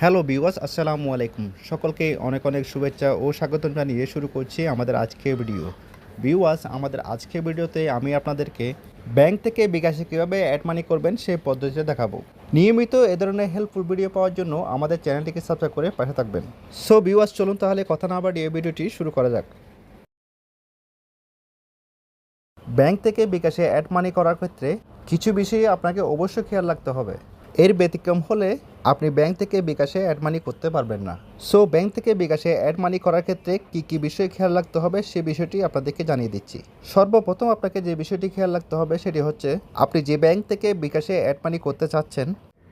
Hello বিওয়াস আসসালামু আলাইকুম। সকলকে অনেক অনেক শুভেচ্ছা ও স্বাগতম জানিয়ে শুরু করছি আমাদের আজকের ভিডিও। বিওয়াস আমাদের আজকের ভিডিওতে আমি আপনাদেরকে ব্যাংক থেকে বিকাশে কীভাবে অ্যাড মানি করবেন সেই পদ্ধতিতে দেখাবো। নিয়মিত এ ধরনের হেল্পফুল ভিডিও পাওয়ার জন্য আমাদের চ্যানেলটিকে সাবস্ক্রাইব করে পাশে থাকবেন। সো বিওয়াস চলুন তাহলে কথা না বাড়িয়ে ভিডিওটি শুরু করা যাক। ব্যাংক থেকে বিকাশে অ্যাড মানি করার ক্ষেত্রে কিছু বিষয়ে আপনাকে অবশ্যই খেয়াল রাখতে হবে। এর ব্যতিক্রম হলে আপনি ব্যাংক থেকে বিকাশে অ্যাড মানি করতে পারবেন না। সো, ব্যাংক থেকে বিকাশে অ্যাড মানি করার ক্ষেত্রে কী কী বিষয় খেয়াল রাখতে হবে সে বিষয়টি আপনাদেরকে জানিয়ে দিচ্ছি। সর্বপ্রথম আপনাকে যে বিষয়টি খেয়াল রাখতে হবে সেটি হচ্ছে, আপনি যে ব্যাংক থেকে বিকাশে অ্যাড মানি করতে চাচ্ছেন,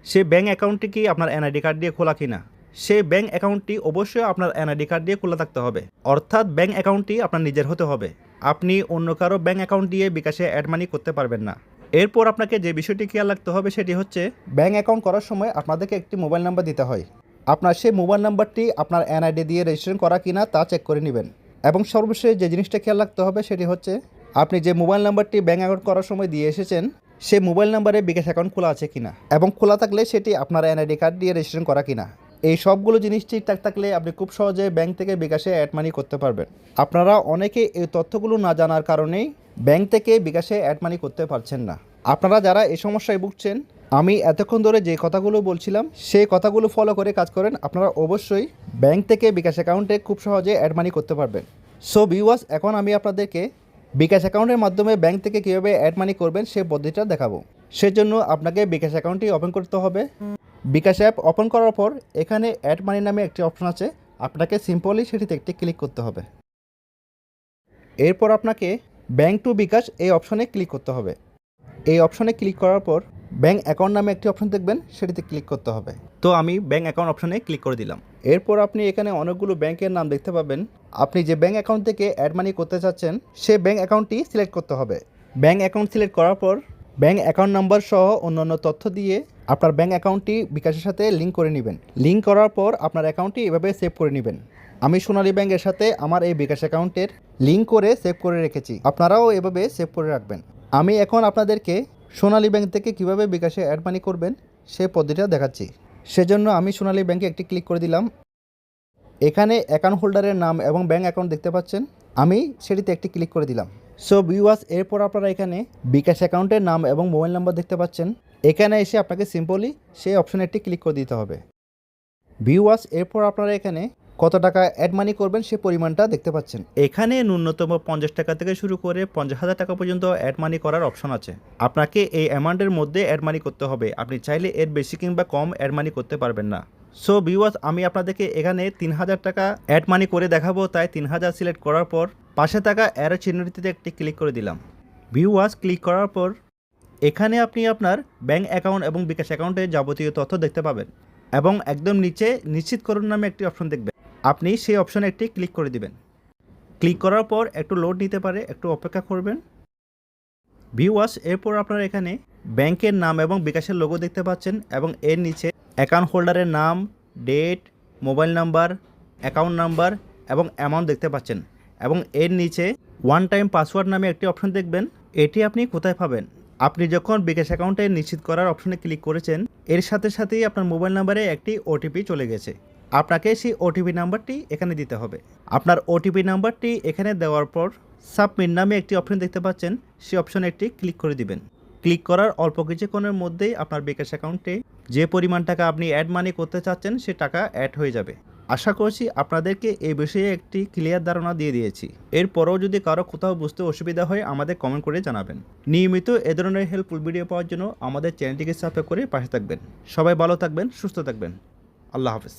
সে ব্যাংক অ্যাকাউন্টটি কি আপনার এনআইডি কার্ড দিয়ে খোলা কিনা? সেই ব্যাংক অ্যাকাউন্টটি অবশ্যই আপনার এনআইডি কার্ড দিয়ে খোলা থাকতে হবে। অর্থাৎ ব্যাংক অ্যাকাউন্টটি আপনার নিজের হতে হবে। আপনি অন্য কারও ব্যাংক অ্যাকাউন্ট দিয়ে বিকাশে অ্যাড মানি করতে পারবেন না। এরপর আপনাকে যে বিষয়টি খেয়াল রাখতে হবে সেটি হচ্ছে ব্যাঙ্ক অ্যাকাউন্ট করার সময় আপনাদেরকে একটি মোবাইল নাম্বার দিতে হয়। আপনার সেই মোবাইল নাম্বারটি আপনার এনআইডি দিয়ে রেজিস্ট্রেশন করা কিনা তা চেক করে নেবেন। এবং সর্বশেষ যে জিনিসটা খেয়াল রাখতে হবে সেটি হচ্ছে, আপনি যে মোবাইল নাম্বারটি ব্যাংক অ্যাকাউন্ট করার সময় দিয়ে এসেছেন, সেই মোবাইল নাম্বারে বিকাশ অ্যাকাউন্ট খোলা আছে কিনা এবং খোলা থাকলে সেটি আপনার এনআইডি কার্ড দিয়ে রেজিস্ট্রেশন করা কিনা। এই সবগুলো জিনিস ঠিকঠাক থাকলে আপনি খুব সহজে ব্যাংক থেকে বিকাশে অ্যাড মানি করতে পারবেন। আপনারা অনেকে এই তথ্যগুলো না জানার কারণেই ব্যাংক থেকে বিকাশে অ্যাড মানি করতে পারছেন না। আপনারা যারা এই সমস্যায় ভুগছেন, আমি এতক্ষণ ধরে যে কথাগুলো বলছিলাম, সেই কথাগুলো ফলো করে কাজ করেন, আপনারা অবশ্যই ব্যাংক থেকে বিকাশ অ্যাকাউন্টে খুব সহজে অ্যাড মানি করতে পারবেন। সো ভিউয়ার্স এখন আমি আপনাদেরকে বিকাশ অ্যাকাউন্টের মাধ্যমে ব্যাংক থেকে কীভাবে অ্যাড মানি করবেন, সেই পদ্ধতিটা দেখাবো। সেজন্য আপনাকে বিকাশ অ্যাকাউন্টটি ওপেন করতে হবে। বিকাশ অ্যাপ ওপেন করার পর এখানে অ্যাড মানি নামে একটি অপশন আছে। আপনাকে সিম্পলি সেটিতে একটি ক্লিক করতে হবে। এরপর আপনাকে ব্যাংক টু বিকাশ এই অপশনে ক্লিক করতে হবে। এই অপশনে ক্লিক করার পর ব্যাঙ্ক অ্যাকাউন্ট নামে একটি অপশন দেখবেন সেটিতে ক্লিক করতে হবে। তো আমি ব্যাঙ্ক অ্যাকাউন্ট অপশনে ক্লিক করে দিলাম। এরপর আপনি এখানে অনেকগুলো ব্যাংকের নাম দেখতে পাবেন। আপনি যে ব্যাঙ্ক অ্যাকাউন্ট থেকে অ্যাড মানি করতে চাচ্ছেন সে ব্যাঙ্ক অ্যাকাউন্টটি সিলেক্ট করতে হবে। ব্যাঙ্ক অ্যাকাউন্ট সিলেক্ট করার পর ব্যাংক অ্যাকাউন্ট নাম্বার সহ অন্যান্য তথ্য দিয়ে আপনার ব্যাঙ্ক অ্যাকাউন্টটি বিকাশের সাথে লিঙ্ক করে নেবেন। লিঙ্ক করার পর আপনার অ্যাকাউন্টটি এভাবে সেভ করে নেবেন। আমি সোনালী ব্যাংকের সাথে আমার এই বিকাশ অ্যাকাউন্টের লিঙ্ক করে সেভ করে রেখেছি। আপনারাও এভাবে সেভ করে রাখবেন। আমি এখন আপনাদেরকে সোনালী ব্যাংক থেকে কীভাবে বিকাশে অ্যাড মানি করবেন সে পদ্ধতিটা দেখাচ্ছি। সেজন্য আমি সোনালী ব্যাংকে একটি ক্লিক করে দিলাম। এখানে অ্যাকাউন্ট হোল্ডারের নাম এবং ব্যাংক অ্যাকাউন্ট দেখতে পাচ্ছেন। আমি সেটিতে একটি ক্লিক করে দিলাম। সো ভিউয়ার্স এরপর আপনারা এখানে বিকাশ অ্যাকাউন্টের নাম এবং মোবাইল নাম্বার দেখতে পাচ্ছেন। এখানে এসে আপনাকে সিম্পলি সেই অপশানে একটি ক্লিক করে দিতে হবে। ভিউয়ার্স এরপর আপনারা এখানে কত টাকা অ্যাড মানি করবেন সে পরিমাণটা দেখতে পাচ্ছেন। এখানে ন্যূনতম পঞ্চাশ টাকা থেকে শুরু করে পঞ্চাশ হাজার টাকা পর্যন্ত অ্যাড মানি করার অপশন আছে। আপনাকে এই অ্যামাউন্টের মধ্যে অ্যাড মানি করতে হবে। আপনি চাইলে এর বেশি কিংবা কম অ্যাড মানি করতে পারবেন না। সো ভিউয়ার্স আমি আপনাদেরকে এখানে তিন হাজার টাকা অ্যাড মানি করে দেখাবো, তাই তিন হাজার সিলেক্ট করার পর পাশে থাকা অ্যারো চিহ্নটিতে একটি ক্লিক করে দিলাম। ভিউয়ার্স ক্লিক করার পর এখানে আপনি আপনার ব্যাঙ্ক অ্যাকাউন্ট এবং বিকাশ অ্যাকাউন্টের যাবতীয় তথ্য দেখতে পাবেন। এবং একদম নিচে নিশ্চিত করুন নামে একটি অপশন দেখবেন। আপনি সেই অপশনে একটি ক্লিক করে দিবেন। ক্লিক করার পর একটু লোড নিতে পারে, একটু অপেক্ষা করবেন। ভিউয়ার্স, এরপর আপনারা এখানে ব্যাংকের নাম এবং বিকাশের লোগো দেখতে পাচ্ছেন এবং এর নিচে অ্যাকাউন্ট হোল্ডারের নাম, date, mobile number, account number এবং অ্যামাউন্ট দেখতে পাচ্ছেন এবং এর নিচে ওয়ান টাইম পাসওয়ার্ড নামে একটি অপশন দেখবেন। এটি আপনি কোথায় পাবেন? আপনি যখন বিকাশ অ্যাকাউন্টে নিশ্চিত করার অপশনে ক্লিক করেছেন, এর সাথে সাথেই আপনার মোবাইল নাম্বারে একটি ওটিপি চলে গেছে। আপনাকে সেই ওটিপি নাম্বারটি এখানে দিতে হবে। আপনার ওটিপি নাম্বারটি এখানে দেওয়ার পর সাবমিট নামে একটি অপশন দেখতে পাচ্ছেন। সেই অপশনে একটি ক্লিক করে দিবেন। ক্লিক করার অল্প কিছুক্ষণের মধ্যেই আপনার বিকাশ অ্যাকাউন্টে যে পরিমাণ টাকা আপনি অ্যাড মানি করতে চাচ্ছেন, সে টাকা অ্যাড হয়ে যাবে। আশা করছি আপনাদেরকে এই বিষয়ে একটি ক্লিয়ার ধারণা দিয়ে দিয়েছি। এরপরেও যদি কারও কোথাও বুঝতে অসুবিধা হয়, আমাদের কমেন্ট করে জানাবেন। নিয়মিত এ ধরনের হেল্পফুল ভিডিও পাওয়ার জন্য আমাদের চ্যানেলটিকে সাবস্ক্রাইব করে পাশে থাকবেন। সবাই ভালো থাকবেন, সুস্থ থাকবেন। আল্লাহ হাফেজ।